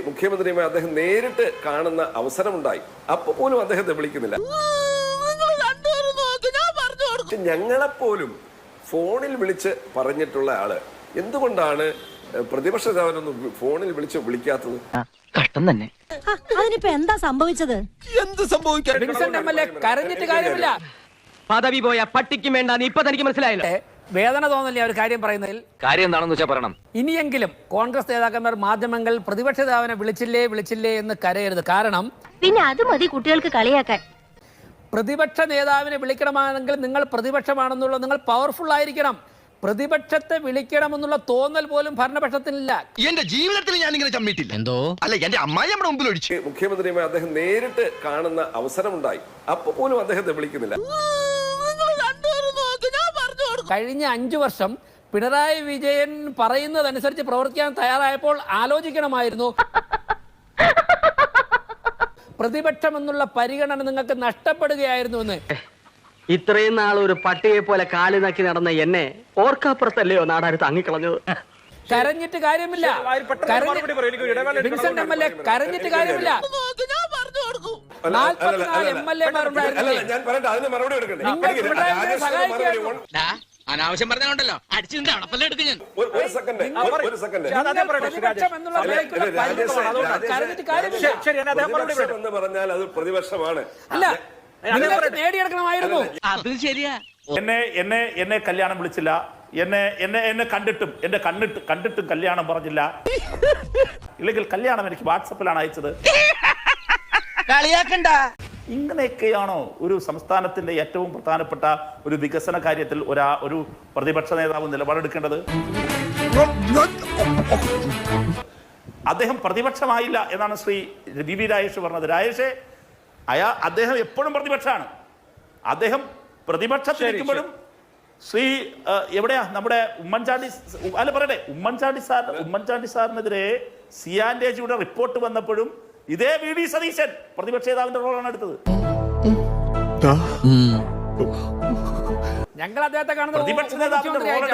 മുഖ്യമന്ത്രിയുമായി അദ്ദേഹം നേരിട്ട് കാണുന്ന അവസരമുണ്ടായി. അപ്പൊ പോലും അദ്ദേഹത്തെ വിളിക്കുന്നില്ല. ഞങ്ങളെ പോലും ഫോണിൽ വിളിച്ച് പറഞ്ഞിട്ടുള്ള ആൾ. എന്തുകൊണ്ടാണ് പ്രതിപക്ഷ നേതാവിനൊന്നും ഫോണിൽ വിളിച്ച് വിളിക്കാത്തത്? കഷ്ടം തന്നെ. അതിനിപ്പോ എന്താ സംഭവിച്ചത്? എന്ത് സംഭവിക്കാൻ? കരഞ്ഞിട്ട് കാര്യമില്ല. പദവി പോയ പട്ടിക്കും വേണ്ട ഇപ്പൊ തനിക്ക് മനസ്സിലായല്ലോ. വേദന തോന്നില്ല ഒരു കാര്യം പറയുന്നതിൽ. കാര്യം എന്താണെന്ന് വെച്ചാൽ പറയണം. ഇനിയെങ്കിലും കോൺഗ്രസ് നേതാക്കന്മാർ മാധ്യമങ്ങൾ പ്രതിപക്ഷ നേതാവിനെ വിളിച്ചില്ലേ വിളിച്ചില്ലേ എന്ന് കരയരുത്. കാരണം പിന്നെ അത് മതി കുട്ടികൾക്ക് കളിയാക്കാൻ. പ്രതിപക്ഷ നേതാവിനെ വിളിക്കണമെങ്കിൽ നിങ്ങൾ പ്രതിപക്ഷമാണെന്നുള്ള നിങ്ങൾ പവർഫുൾ ആയിരിക്കണം. പ്രതിപക്ഷത്തെ വിളിക്കണമെന്നുള്ള തോന്നൽ പോലും ഭരണപക്ഷത്തിനില്ല. എന്റെ ജീവിതത്തിൽ ഞാൻ ഇങ്ങനെ ചമ്മിട്ടില്ല എന്തോ? അല്ല എന്റെ അമ്മായി നമ്മുടെ മുമ്പിൽ ഒഴിച്ച്. മുഖ്യമന്ത്രിയുമായി അദ്ദേഹം നേരിട്ട് കാണുന്ന അവസരമുണ്ടായി. അപ്പൊ പോലും അദ്ദേഹത്തെ വിളിക്കുന്നില്ല. കഴിഞ്ഞ അഞ്ചു വർഷം പിണറായി വിജയൻ പറയുന്നതനുസരിച്ച് പ്രവർത്തിക്കാൻ തയ്യാറായപ്പോൾ ആലോചിക്കണമായിരുന്നു. പ്രതിപക്ഷം എന്നുള്ള പരിഗണന നിങ്ങൾക്ക് നഷ്ടപ്പെടുകയായിരുന്നു എന്ന് ഇത്രയും നാൾ ഒരു പട്ടിയെ പോലെ കാലി നക്കി നടന്ന എന്നെ ഓർക്കാപ്പുറത്തല്ലയോ നാടാര് തങ്ങിക്കളഞ്ഞത് കരഞ്ഞിട്ട് കാര്യമില്ല. വിൻസെന്റ് എം എൽ എ കരഞ്ഞിട്ട് കാര്യമില്ല. നാൽപ്പത്തിനാല് എം എൽ എടുക്കണ്ടേ? നിങ്ങൾ എനിക്ക് അനാവശ്യം പറഞ്ഞാലുണ്ടല്ലോ. അടിച്ചിട്ട് അടപ്പല്ലേ എടുക്കും ഞാൻ. ഒരു സെക്കൻഡ് ഒരു- സെക്കൻഡ് പ്രതിപക്ഷം എന്ന് പറഞ്ഞാൽ അത് പ്രതിപക്ഷമാണ്. അല്ല നിങ്ങൾക്ക് നേടിയെടുക്കണമായിരുന്നു. അത് ശരിയാ. എന്നെ എന്നെ എന്നെ കല്യാണം വിളിച്ചില്ല. എന്നെ എന്നെ എന്നെ കണ്ടിട്ടും എന്റെ കണ്ണിട്ട് കണ്ടിട്ടും കല്യാണം പറഞ്ഞില്ല. ഇല്ലെങ്കിൽ കല്യാണം എനിക്ക് വാട്സപ്പിലാണ് അയച്ചത്. കളിയാക്കണ്ട. ഇങ്ങനെയൊക്കെയാണോ ഒരു സംസ്ഥാനത്തിന്റെ ഏറ്റവും പ്രധാനപ്പെട്ട ഒരു വികസന കാര്യത്തിൽ ഒരാ ഒരു പ്രതിപക്ഷ നേതാവ് നിലപാടെടുക്കേണ്ടത്? അദ്ദേഹം പ്രതിപക്ഷമായില്ല എന്നാണ് ശ്രീ വി വി രാജേഷ് പറഞ്ഞത്. രാജേഷേ അയാ അദ്ദേഹം എപ്പോഴും പ്രതിപക്ഷമാണ്. അദ്ദേഹം പ്രതിപക്ഷത്തിരിക്കുമ്പോഴും ശ്രീ എവിടെയാ? നമ്മുടെ ഉമ്മൻചാണ്ടി അല്ല പറയട്ടെ ഉമ്മൻചാണ്ടി സാർ ഉമ്മൻചാണ്ടി സാറിനെതിരെ സിയാൻഡേജിയുടെ റിപ്പോർട്ട് വന്നപ്പോഴും ഇതേ വി ഡി സതീശൻ പ്രതിപക്ഷ നേതാവിന്റെ റോളാണ് എടുത്തത്. ഞങ്ങൾ അദ്ദേഹത്തെ കാണുന്നത് പ്രതിപക്ഷ നേതാവിന്റെ റോൾ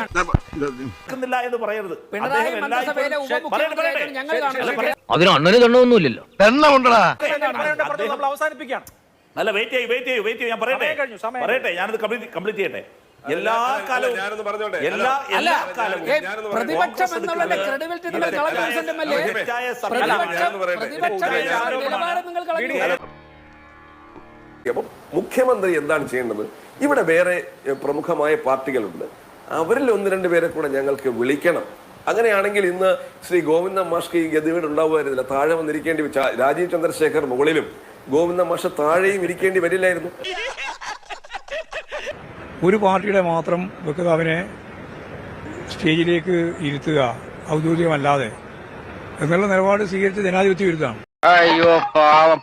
എടുക്കുന്നില്ല എന്ന് പറയരുത്. പിണറായി അദ്ദേഹം മന്ത്രിസഭയിലെ എല്ലായ്പ്പോഴും-. ഞങ്ങൾ ശരി, ശരി, കാണുന്നത്. പറയട്ടെ. അതിന് അണ്ണന് തണ്ണമൊന്നുമില്ലല്ലോ എണ്ണമുണ്ടടാ അദ്ദേഹം- അല്ല വെയിറ്റ് ചെയ്യൂ വെയിറ്റ് ചെയ്യൂ വെയിറ്റ് ചെയ്യൂ ഞാൻ പറയട്ടെ. പറയട്ടെ ഞാനത് കംപ്ലീറ്റ് കംപ്ലീറ്റ് ചെയ്യട്ടെ. എല്ലാ കാലവും. എല്ലാ എല്ലാ കാലവും. പ്രതിപക്ഷം എന്നുള്ള എന്നുള്ളതിന്റെ ക്രെഡിബിലിറ്റി നിങ്ങൾ കളഞ്ഞു മുഖ്യമന്ത്രി എന്താണ് ചെയ്യേണ്ടത്? ഇവിടെ വേറെ പ്രമുഖമായ പാർട്ടികളുണ്ട്. അവരിൽ ഒന്ന് രണ്ട് പേരെ കൂടെ ഞങ്ങൾക്ക് വിളിക്കണം. അങ്ങനെയാണെങ്കിൽ ഇന്ന് ശ്രീ ഗോവിന്ദ മാഷ്ക്ക് ഈ ഗതികേട് ഉണ്ടാവുമായിരുന്നില്ല. താഴെ വന്നിരിക്കേണ്ടി രാജീവ് ചന്ദ്രശേഖർ മുകളിലും ഗോവിന്ദ മാഷ് താഴെയും ഇരിക്കേണ്ടി വരില്ലായിരുന്നു. ഒരു പാർട്ടിയുടെ മാത്രം വ്യക്താവിനെ സ്റ്റേജിലേക്ക് ഇരുത്തുക ഔദ്യോഗികമല്ലാതെ എന്നുള്ള നിലപാട് സ്വീകരിച്ച ജനാധിപത്യ വിരുദ്ധമാണ് അയ്യോ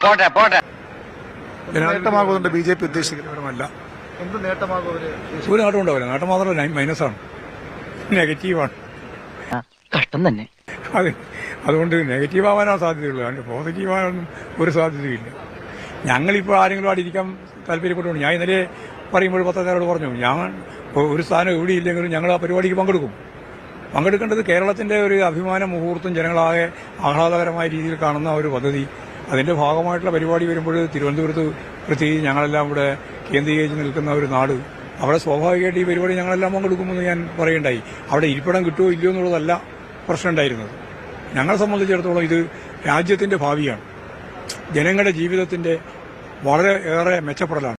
പോട്ടെ പോട്ടെ. നേട്ടമാകുന്നുണ്ട് ബി ജെ പി ഉദ്ദേശിക്കുന്നവരുമല്ല. എന്ത് നേട്ടമാകും അവർ ഒരു നേട്ടം ഉണ്ടാവില്ല. നേട്ടം മാത്രമല്ല മൈനസാണ്. നെഗറ്റീവാണ്. കഷ്ടം തന്നെ. അത് അതുകൊണ്ട് നെഗറ്റീവ് ആവാനാണ് സാധ്യതയുള്ളൂ അതിന്റെ പോസിറ്റീവ് ആവാനൊന്നും ഒരു സാധ്യതയില്ല ഞങ്ങളിപ്പോൾ ആരെങ്കിലും അവിടെ ഇരിക്കാൻ താല്പര്യപ്പെട്ടുകൊണ്ട് ഞാൻ ഇന്നലെ പറയുമ്പോൾ പത്രക്കാരോട് പറഞ്ഞു ഞാൻ ഒരു സ്ഥാനം എവിടെയില്ലെങ്കിലും ഞങ്ങൾ ആ പരിപാടിക്ക് പങ്കെടുക്കും. പങ്കെടുക്കേണ്ടത് കേരളത്തിന്റെ ഒരു അഭിമാന മുഹൂർത്തം ജനങ്ങളാകെ ആഹ്ലാദകരമായ രീതിയിൽ കാണുന്ന ഒരു പദ്ധതി. അതിന്റെ ഭാഗമായിട്ടുള്ള പരിപാടി വരുമ്പോൾ തിരുവനന്തപുരത്ത് പ്രത്യേകിച്ച് ഞങ്ങളെല്ലാം ഇവിടെ കേന്ദ്രീകരിച്ച് നിൽക്കുന്ന ഒരു നാട്. അവിടെ സ്വാഭാവികമായിട്ട് ഈ പരിപാടി ഞങ്ങളെല്ലാം പങ്കെടുക്കുമെന്ന് ഞാൻ പറയണ്ടായി അവിടെ ഇരിപ്പിടം കിട്ടുമോ ഇല്ലയോ എന്നുള്ളതല്ല പ്രശ്നം ഉണ്ടായിരുന്നത്. ഞങ്ങളെ സംബന്ധിച്ചിടത്തോളം ഇത് രാജ്യത്തിന്റെ ഭാവിയാണ്. ജനങ്ങളുടെ ജീവിതത്തിന്റെ വളരെ ഏറെ മെച്ചപ്പെടലാണ്.